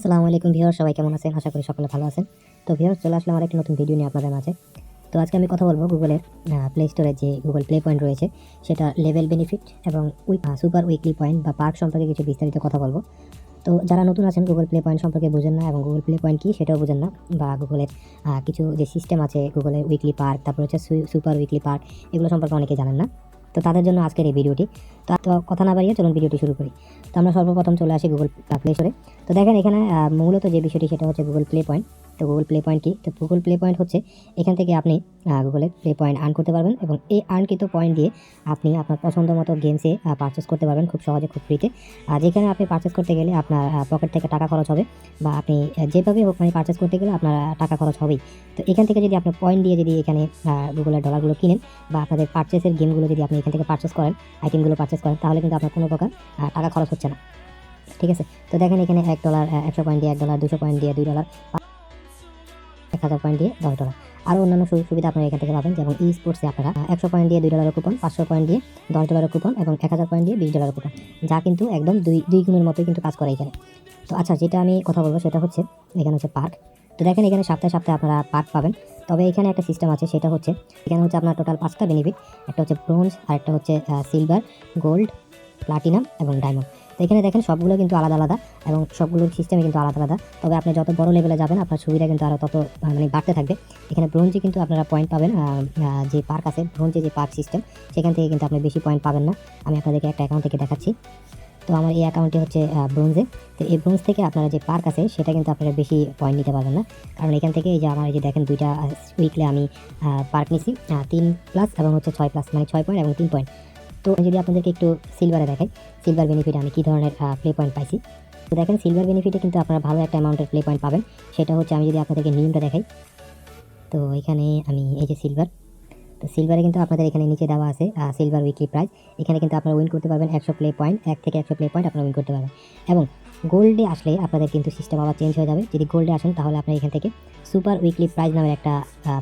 আসসালামু আলাইকুম ভিউয়ার সবাই কেমন আছেন? আশা করি সকলে ভালো আছেন। তো ভিউয়ার চলে আসলাম আরেকটি নতুন ভিডিও নিয়ে আপনাদের মাঝে। তো আজকে আমি কথা বলব গুগলের প্লে স্টোরে যে গুগল প্লে পয়েন্ট রয়েছে, সেটা লেভেল বেনিফিট এবং উইক সুপার উইকলি পয়েন্ট বা পার্ক সম্পর্কে কিছু বিস্তারিত কথা বলব। তো যারা নতুন আছেন গুগল প্লে পয়েন্ট সম্পর্কে বুঝেন না এবং গুগল প্লে পয়েন্ট কী সেটাও বুঝেন না, বা গুগলের কিছু যে সিস্টেম আছে গুগলের উইকলি পার্ক তারপর হচ্ছে সুপার উইকলি পার্ক এগুলো সম্পর্কে অনেকে জানেন না। তো তাদের জন্য আজকের এই ভিডিওটি। তো কথা না বাড়িয়ে চলুন ভিডিওটি শুরু করি। তো আমরা সর্বপ্রথম চলে আসি গুগল প্লে স্টোরে তো দেখেন এখানে মূলত যে বিষয়টি সেটা হচ্ছে গুগল প্লে পয়েন্ট তো গুগল প্লে পয়েন্ট কি? তো গুগল প্লে পয়েন্ট হচ্ছে এখান থেকে আপনি গুগলের প্লে পয়েন্ট আর্ন করতে পারবেন এবং এই আর্নকৃত পয়েন্ট দিয়ে আপনি আপনার পছন্দ মতো গেমসে পারচেস করতে পারবেন খুব সহজে, খুব ফ্রিতে আর যেখানে আপনি পারচেস করতে গেলে আপনার পকেট থেকে টাকা খরচ হবে বা আপনি যেভাবে হোক মানে পারচেস করতে গেলে আপনার টাকা খরচ হবেই। তো এখান থেকে যদি আপনি পয়েন্ট দিয়ে যদি এখানে গুগলের ডলারগুলো কিনেন বা আপনাদের পারচেসের গেমগুলো যদি আপনি এখান থেকে পারচেস করেন আইটেমগুলো পারচেস করেন, তাহলে কিন্তু আপনার কোনো প্রকার টাকা খরচ হচ্ছে না। ঠিক আছে? তো দেখেন এখানে এক ডলার একশো পয়েন্ট দিয়ে এক ডলার দুশো পয়েন্ট দিয়ে দুই ডলার হাজার পয়েন্ট দিয়ে দশ ডলার আরও অন্যান্য সুযোগ সুবিধা আপনারা এখান থেকে পাবেন, যেমন ই স্পোর্টসে আপনারা একশো পয়েন্ট দিয়ে দুই ডলারের কুপন পাঁচশো পয়েন্ট দিয়ে দশ ডলারের কুপন এবং এক হাজার পয়েন্ট দিয়ে বিশ ডলারের কুপন যা কিন্তু একদম দুই দুই গুণের মতোই কিন্তু কাজ করে এখানে। তো আচ্ছা যেটা আমি কথা বলব সেটা হচ্ছে, এখানে হচ্ছে পার্ক তো দেখেন এখানে সপ্তাহে সপ্তাহে আপনারা পার্ক পাবেন। তবে এখানে একটা সিস্টেম আছে, সেটা হচ্ছে, এখানে হচ্ছে আপনার টোটাল পাঁচটা বেনিফিট একটা হচ্ছে ব্রোঞ্জ আর একটা হচ্ছে সিলভার গোল্ড প্লাটিনাম এবং ডায়মন্ড তো এখানে দেখেন সবগুলো কিন্তু আলাদা আলাদা এবং সবগুলোর সিস্টেমে কিন্তু আলাদা আলাদা। তবে আপনি যত বড় লেভেলে যাবেন, আপনার সুবিধা কিন্তু আরও তত মানে বাড়তে থাকবে। এখানে ব্রোঞ্জে কিন্তু আপনারা পয়েন্ট পাবেন যে পার্ক আছে ব্রোঞ্জে যে পার্ক সিস্টেম সেখান থেকে কিন্তু আপনি বেশি পয়েন্ট পাবেন না। আমি আপনাদেরকে একটা অ্যাকাউন্ট থেকে দেখাচ্ছি। তো আমার এই অ্যাকাউন্টটি হচ্ছে ব্রোঞ্জে তো এই ব্রোঞ্জ থেকে আপনারা যে পার্ক আছে, সেটা কিন্তু আপনারা বেশি পয়েন্ট নিতে পারবেন না। কারণ এখান থেকে এই যে আমার এই যে দেখেন দুইটা উইকলে আমি পার্ক নিছি তিন প্লাস এবং হচ্ছে ছয় প্লাস মানে ছয় পয়েন্ট এবং তিন পয়েন্ট তো যদি আপনাদেরকে একটু সিলভারে দেখাই সিলভার বেনিফিট আমি কী ধরনের প্লে পয়েন্ট পাইছি? তো দেখেন সিলভার বেনিফিটে কিন্তু আপনারা ভালো একটা অ্যামাউন্টের প্লে পয়েন্ট পাবেন। সেটা হচ্ছে আমি যদি আপনাদেরকে নিয়মটা দেখাই, তো এখানে আমি এই যে সিলভার তো সিলভারে কিন্তু আপনাদের এখানে নিচে দেওয়া আছে সিলভার উইকলি প্রাইস এখানে কিন্তু আপনারা উইন করতে পারবেন একশো প্লে পয়েন্ট এক থেকে একশো প্লে পয়েন্ট আপনারা উইন করতে পারবেন। এবং গোল্ডে আসলে আপনাদের কিন্তু সিস্টেম আবার চেঞ্জ হয়ে যাবে। যদি গোল্ডে আসেন তাহলে আপনার এখান থেকে সুপার উইকলি প্রাইজ নামের একটা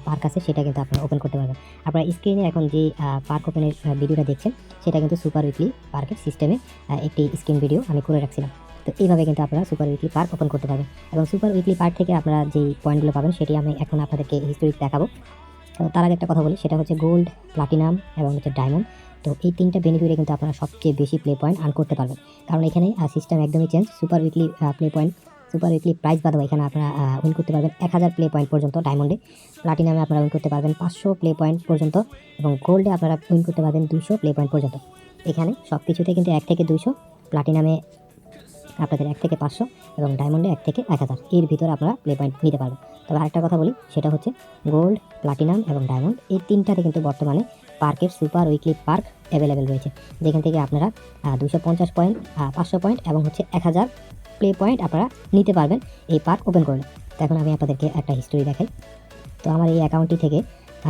পার্ক আছে, সেটা কিন্তু আপনারা ওপেন করতে পারবেন। আপনারা স্ক্রিনে এখন যে পার্ক ওপেনের ভিডিওটা দেখছেন, সেটা কিন্তু সুপার উইকলি পার্কের সিস্টেমে একটি স্ক্রিন ভিডিও আমি করে রাখছিলাম। তো এইভাবে কিন্তু আপনারা সুপার উইকলি পার্ক ওপেন করতে পারবেন। এবং সুপার উইকলি পার্ক থেকে আপনারা যেই পয়েন্টগুলো পাবেন, সেটি আমি এখন আপনাদেরকে হিস্টোরিক দেখাবো। তো তার আগে একটা কথা বলি, সেটা হচ্ছে গোল্ড প্লাটিনাম এবং হচ্ছে ডায়মন্ড তো এই তিনটা বেনিফিটে কিন্তু আপনারা সবচেয়ে বেশি প্লে পয়েন্ট আর্ন করতে পারবেন। কারণ এখানে সিস্টেম একদমই change super weekly play point super weekly prize বাদও এখানে আপনারা উইন করতে পারবেন এক হাজার প্লে পয়েন্ট পর্যন্ত ডায়মন্ডে প্লাটিনামে আপনারা উইন করতে পারবেন পাঁচশো প্লে পয়েন্ট পর্যন্ত এবং গোল্ডে আপনারা উইন করতে পারবেন দুশো প্লে পয়েন্ট পর্যন্ত। এখানে সব কিছুতে কিন্তু এক থেকে দুইশো প্লাটিনামে আপনাদের এক থেকে পাঁচশো এবং ডায়মন্ডে এক থেকে এক হাজার। এর ভিতরে আপনারা প্লে পয়েন্ট নিতে পারবেন। তবে আরেকটা কথা বলি, সেটা হচ্ছে গোল্ড প্লাটিনাম এবং ডায়মন্ড এই তিনটাতে কিন্তু বর্তমানে পার্কের সুপার উইকলি পার্ক অ্যাভেলেবেল রয়েছে। যেখান থেকে আপনারা দুশো পঞ্চাশ পয়েন্ট পাঁচশো পয়েন্ট এবং হচ্ছে এক হাজার প্লে পয়েন্ট আপনারা নিতে পারবেন এই পার্ক ওপেন করলে। তো এখন আমি আপনাদেরকে একটা হিস্টোরি দেখাই। তো আমার এই অ্যাকাউন্টটি থেকে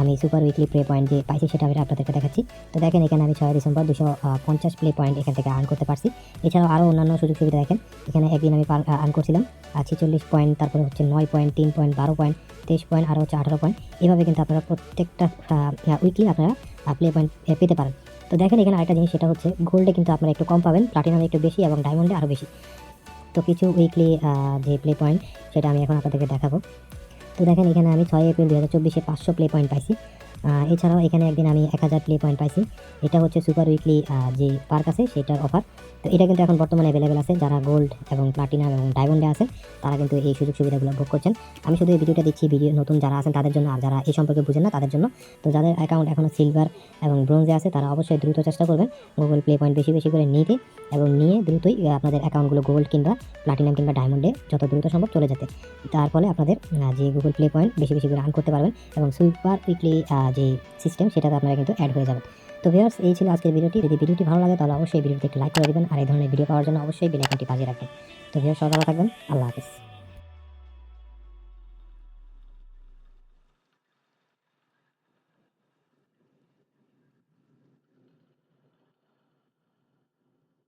আমি সুপার উইকলি প্লে পয়েন্ট যে পাইছি সেটা আমি আপনাদেরকে দেখাচ্ছি। তো দেখেন এখানে আমি ছয় ডিসেম্বর দুশো পঞ্চাশ প্লে পয়েন্ট এখান থেকে আর্ন করতে পারছি। এছাড়াও আরও অন্যান্য সুযোগ সুবিধা দেখেন। এখানে একদিন আমি আর্ন করছিলাম ছেচল্লিশ পয়েন্ট তারপরে হচ্ছে নয় পয়েন্ট তিন পয়েন্ট বারো পয়েন্ট তেইশ পয়েন্ট আরও হচ্ছে আঠারো পয়েন্ট এভাবে কিন্তু আপনারা প্রত্যেকটা উইকলি আপনারা প্লে পয়েন্ট পেতে পারেন। তো দেখেন এখানে আরেকটা জিনিস, সেটা হচ্ছে গোল্ডে কিন্তু আপনারা একটু কম পাবেন প্লাটিনামে একটু বেশি এবং ডায়মন্ডে আরও বেশি। তো কিছু উইকলি যে প্লে পয়েন্ট সেটা আমি এখন আপনাদেরকে দেখাবো। তো দেখেন এখানে আমি ছয় এপ্রিল দু হাজার চব্বিশে পাঁচশো প্লে পয়েন্ট পাইছি। এছাড়াও এখানে একদিন আমি এক হাজার প্লে পয়েন্ট পাইছি। এটা হচ্ছে সুপার উইকলি যে পার্ক আছে, সেটার অফার তো এটা কিন্তু এখন বর্তমানে অ্যাভেলেবেল আছে। যারা গোল্ড এবং প্লাটিনাম এবং ডায়মন্ডে আছে, তারা কিন্তু এই সুযোগ সুবিধাগুলো ভোগ করছেন। আমি শুধু এই ভিডিওটা দিচ্ছি ভিডিও নতুন যারা আছেন তাদের জন্য, আর যারা এই সম্পর্কে বুঝেন না তাদের জন্য। তো যাদের অ্যাকাউন্ট এখনও সিলভার এবং ব্রোঞ্জে আছে, তারা অবশ্যই দ্রুত চেষ্টা করবেন গুগল প্লে পয়েন্ট বেশি বেশি করে নিতে এবং নিয়ে দ্রুতই আপনাদের অ্যাকাউন্টগুলো গোল্ড কিংবা প্লাটিনাম কিংবা ডায়মন্ডে যত দ্রুত সম্ভব চলে যেতে। তার ফলে আপনাদের যে গুগল প্লে পয়েন্ট বেশি বেশি করে আর্ন করতে পারবেন এবং সুপার উইকলি যে সিস্টেম সেটাতে আপনারা কিন্তু অ্যাড হয়ে যাবেন। তো ভিউয়ার্স এই ছিল আজকের ভিডিওটি যদি ভিডিওটি ভালো লাগে, তাহলে অবশ্যই ভিডিওটি একটি লাইক করে দেবেন। আর এই ধরনের ভিডিও পাওয়ার জন্য অবশ্যই বেলাইকনটি বাজিয়ে রাখবেন। তো ভিউয়ার্স ভালো থাকবেন। আল্লাহ হাফিজ।